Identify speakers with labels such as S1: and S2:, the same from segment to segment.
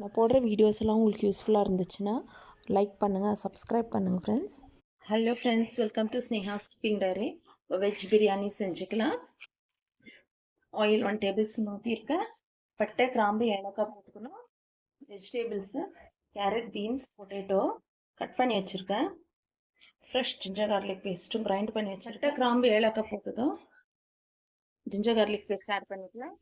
S1: நான் போடுற வீடியோஸ் எல்லாம் உங்களுக்கு யூஸ்ஃபுல்லாக இருந்துச்சுன்னா லைக் பண்ணுங்கள் சப்ஸ்கிரைப் பண்ணுங்கள் friends hello friends welcome to Sneha's cooking diary veg biryani செஞ்சுக்கலாம். ஆயில் ஒன் டேபிள் ஸ்பூன் ஊற்றிருக்கேன் பட்டை கிராம்பு ஏலக்காய் போட்டுக்கணும். Vegetables carrot beans potato cut பண்ணி வச்சுருக்கேன். ஃப்ரெஷ் ஜிஞ்சர் கார்லிக் பேஸ்ட்டும் கிரைண்ட் பண்ணி வச்சுருக்கேன். கிராம்பு ஏலக்காய் போட்டதும் ஜிஞ்சர் கார்லிக் பேஸ்ட் ஆட் பண்ணிக்கலாம்.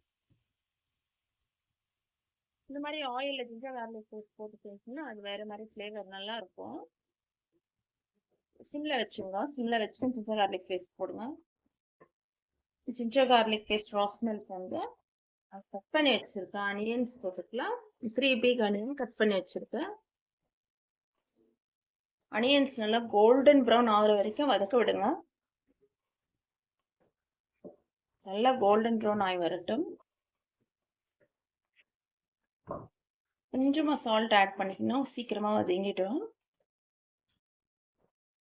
S1: இந்த மாதிரி ஆயிலில் ஜிஞ்சர் கார்லிக் பேஸ்ட் போட்டு பேசினா அது வேறு மாதிரி ஃப்ளேவர் நல்லா இருக்கும். சிம்மில் வச்சுங்க சிம்மில் வச்சுட்டு ஜிஞ்சர் கார்லிக் பேஸ்ட் போடுங்க. Ginger garlic paste raw smell வந்து கட் பண்ணி வச்சுருக்கேன். அனியன்ஸ் போட்டுக்கலாம். த்ரீ பிக் அனியன் கட் பண்ணி வச்சுருக்கேன். அனியன்ஸ் நல்லா கோல்டன் ப்ரௌன் ஆகிற வரைக்கும் வதக்க விடுங்க. நல்லா கோல்டன் ப்ரௌன் ஆகி வரட்டும். கொஞ்சமாக சால்ட் ஆட் பண்ணிக்கணும். சீக்கிரமாக வதங்கிடும்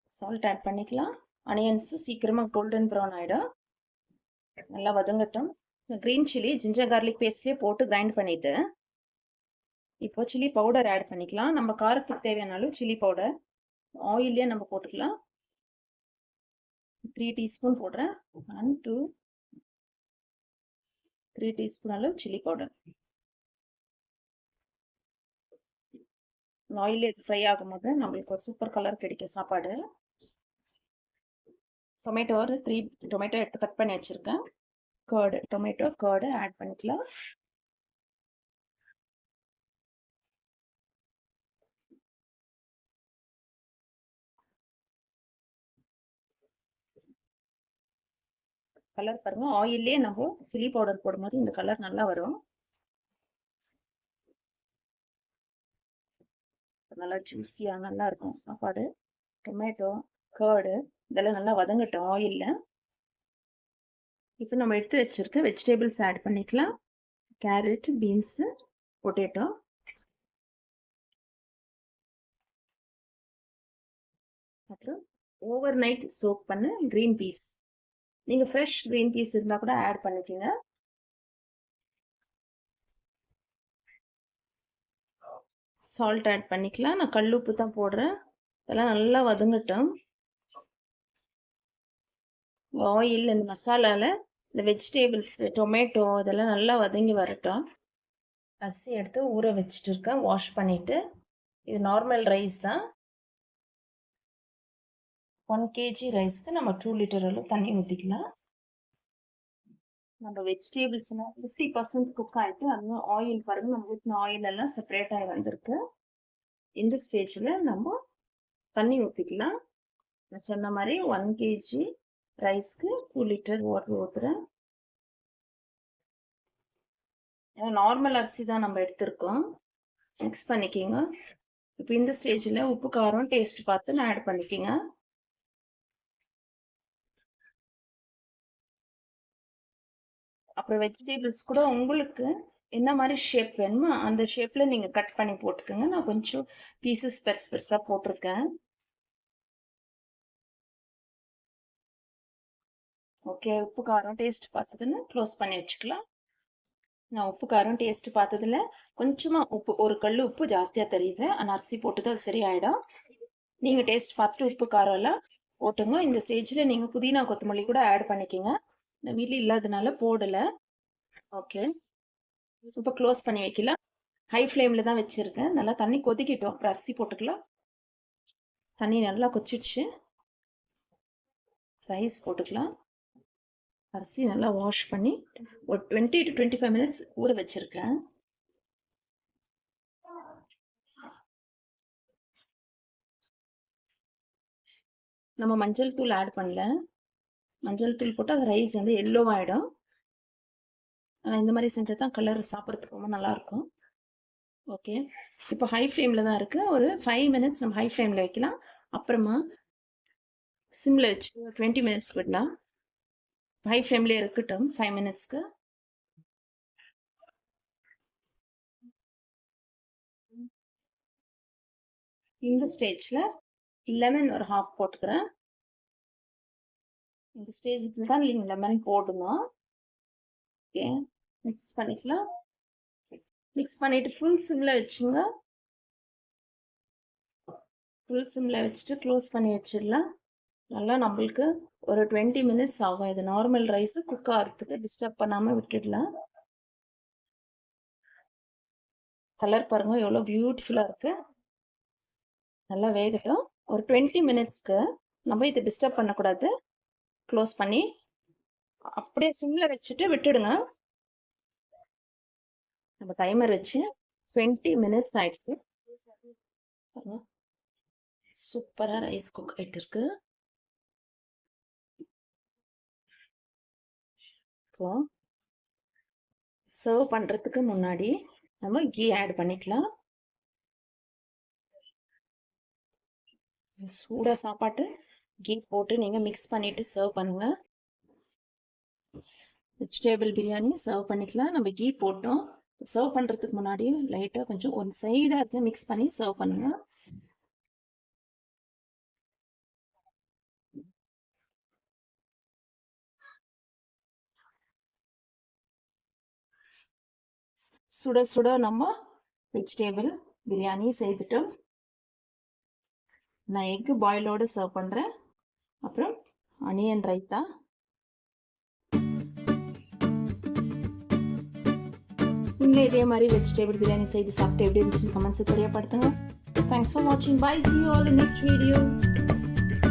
S1: சால்ட் ஆட் பண்ணிக்கலாம். அனியன்ஸு சீக்கிரமாக கோல்டன் ப்ரௌன் ஆகிடும் நல்லா வதங்கட்டும். க்ரீன் சில்லி ஜிஞ்சர் கார்லிக் பேஸ்ட்லேயே போட்டு கிரைண்ட் பண்ணிவிட்டு இப்போ சில்லி பவுடர் ஆட் பண்ணிக்கலாம். நம்ம காரத்துக்கு தேவையானாலும் சில்லி பவுடர் ஆயிலே நம்ம போட்டுக்கலாம். த்ரீ டீஸ்பூன் போடுறேன். ஒன் டூ த்ரீ டீஸ்பூன் அளவு சில்லி பவுடர் ஆயிலே ஃப்ரை ஆகும்போது நம்மளுக்கு ஒரு சூப்பர் கலர் கிடைக்கும் சாப்பாடு. டொமேட்டோ ஒரு த்ரீ டொமேட்டோ எடுத்து கட் பண்ணி வச்சுருக்கேன். கேர்டு டொமேட்டோ கேர்டு ஆட் பண்ணிக்கலாம். கலர் பாருங்கள் ஆயிலே நம்ம சில்லி பவுடர் போடும்போது இந்த கலர் நல்லா வரும். நல்லா ஜூஸியாக நல்லா இருக்கும் சாப்பாடு டொமேட்டோ கேர்டு இதெல்லாம் நல்லா வதங்கட்டும் ஆயிலில் இப்போ நம்ம எடுத்து வச்சுருக்க வெஜிடபிள்ஸ் ஆட் பண்ணிக்கலாம். கேரட் பீன்ஸு பொட்டேட்டோ அப்புறம் ஓவர் நைட் சோக் பண்ண க்ரீன் பீஸ் நீங்கள் ஃப்ரெஷ் க்ரீன் பீஸ் இருந்தால் கூட ஆட் பண்ணிக்கோங்க. சால்ட் ஆட் பண்ணிக்கலாம். நான் கல் உப்பு தான் போடுறேன். இதெல்லாம் நல்லா வதங்கட்டும். ஆயில் இந்த மசாலாவில் இந்த வெஜிடேபிள்ஸ் டொமேட்டோ இதெல்லாம் நல்லா வதங்கி வரட்டும். அரிசி எடுத்து ஊற வச்சுட்டு இருக்கேன். வாஷ் பண்ணிவிட்டு இது நார்மல் ரைஸ் தான். ஒன் கேஜி ரைஸ்க்கு நம்ம டூ லிட்டர் அளவு தண்ணி ஊற்றிக்கலாம் நம்ம வெஜிடேபிள்ஸ்லாம் ஃபிஃப்டி பர்சன்ட் குக் ஆகிட்டு அது ஆயில் பாருங்கள் நம்ம ஊற்றின ஆயில் எல்லாம் செப்பரேட் ஆகி வந்திருக்கு. இந்த ஸ்டேஜில் நம்ம தண்ணி ஊற்றிக்கலாம் நான் சொன்ன மாதிரி ஒன் கேஜி ரைஸ்க்கு டூ லிட்டர் வாட்டர் ஊற்றுறேன் நார்மல் அரிசி தான் நம்ம எடுத்திருக்கோம். மிக்ஸ் பண்ணிக்கிங்க. இப்போ இந்த ஸ்டேஜில் உப்பு காரம் டேஸ்ட் பார்த்து நான் ஆட் பண்ணிக்கிங்க. அப்புறம் வெஜிடபிள்ஸ் கூட உங்களுக்கு என்ன மாதிரி ஷேப் வேணுமோ அந்த ஷேப்பில் நீங்கள் கட் பண்ணி போட்டுக்கோங்க. நான் கொஞ்சம் பீசஸ் பெருசு பெருசாக போட்டிருக்கேன். ஓகே உப்பு காரம் டேஸ்ட் பார்த்ததுன்னு க்ளோஸ் பண்ணி வச்சுக்கலாம். நான் உப்பு காரம் டேஸ்ட் பார்த்ததுல கொஞ்சமாக உப்பு ஒரு கல் உப்பு ஜாஸ்தியாக தெரியுது. ஆனால் அரிசி போட்டது அது சரியாயிடும். நீங்கள் டேஸ்ட் பார்த்துட்டு உப்பு காரம் எல்லாம் போட்டுங்க. இந்த ஸ்டேஜில் நீங்கள் புதினா கொத்தமல்லி கூட ஆட் பண்ணிக்கோங்க. நான் வீட்டில் இல்லாதனால போடலை. ஓகே. இப்போ க்ளோஸ் பண்ணி வைக்கலாம் ஹை ஃப்ளேமில் தான் வச்சுருக்கேன். நல்லா தண்ணி கொதிக்கிட்டோம். அப்புறம் அரிசி போட்டுக்கலாம். தண்ணி நல்லா கொச்சிடுச்சு ரைஸ் போட்டுக்கலாம். அரிசி நல்லா வாஷ் பண்ணி ஒரு twenty to twenty five minutes ஊற வச்சுருக்கேன். நம்ம மஞ்சள் தூள் ஆட் பண்ணல. மஞ்சள் தூள் போட்டு அது ரைஸ் வந்து எல்லோவாகிடும் ஆனால் இந்த மாதிரி செஞ்சால் தான் கலர் சாப்பிட்றதுக்கு ரொம்ப நல்லாயிருக்கும் ஓகே இப்போ ஹை ஃப்ளேமில் தான் இருக்குது ஒரு ஃபைவ் மினிட்ஸ் நம்ம ஹை ஃப்ளேமில் வைக்கலாம். அப்புறமா சிம்மில் வச்சு டுவெண்ட்டி மினிட்ஸ் விடலாம். ஹை ஃப்ளேம்லேயே இருக்கட்டும் ஃபைவ் மினிட்ஸ்க்கு இந்த ஸ்டேஜில் லெமன் ஒரு ஹாஃப் போட்டுக்கிறேன். இந்த ஸ்டேஜுக்கு தான் நீங்கள் லெமன் போடணும். ஓகே மிக்ஸ் பண்ணிக்கலாம். மிக்ஸ் பண்ணிட்டு ஃபுல் சிம்ல வச்சுங்க. ஃபுல் சிம்ல வச்சுட்டு க்ளோஸ் பண்ணி வச்சிடலாம். நல்லா நம்மளுக்கு ஒரு டுவெண்ட்டி மினிட்ஸ் ஆகும். இது நார்மல் ரைஸ் குக் ஆகிறதுக்கு டிஸ்டர்ப் பண்ணாமல் விட்டுடலாம். கலர் பாருங்க எவ்வளோ பியூட்டிஃபுல்லாக இருக்கு. நல்லா வேகட்டும். ஒரு டுவெண்ட்டி மினிட்ஸ்க்கு நம்ம இதை டிஸ்டர்ப் பண்ணக்கூடாது. க்ளோஸ் பண்ணி அப்படியே சிம்மில் வச்சுட்டு விட்டுடுங்க. நம்ம டைமர் வச்சு டுவெண்ட்டி மினிட்ஸ் ஆயிடுச்சு. சூப்பராக ரைஸ் குக் ஆகிட்டு இருக்கு. இப்போ சர்வ் பண்ணுறதுக்கு முன்னாடி நம்ம கீ ஆட் பண்ணிக்கலாம். சூடாக சாப்பாட்டு. கீ போட்டு நீங்கள் மிக்ஸ் பண்ணிவிட்டு சர்வ் பண்ணுங்கள் வெஜிடேபிள் பிரியாணி சர்வ் பண்ணிக்கலாம். நம்ம கீ போட்டோம். சர்வ் பண்ணுறதுக்கு முன்னாடி லைட்டாக கொஞ்சம் ஒரு சைடாக இருந்து மிக்ஸ் பண்ணி சர்வ் பண்ணுங்கள் சுட சுட நம்ம வெஜிடேபிள் பிரியாணி செய்துட்டோம். நான் எக்கு பாயிலோடு சர்வ் பண்ணுறேன் அப்புறம் அனியன் ரைத்தா. நீங்களே இதே மாதிரி வெஜிடேபிள் பிரியாணி செய்து சாப்பிட்டு எப்படி இருந்துச்சுன்னு கமெண்ட்ஸை தெரியப்படுத்துங்க தேங்க்ஸ் ஃபார் வாட்சிங் bye see you all in next video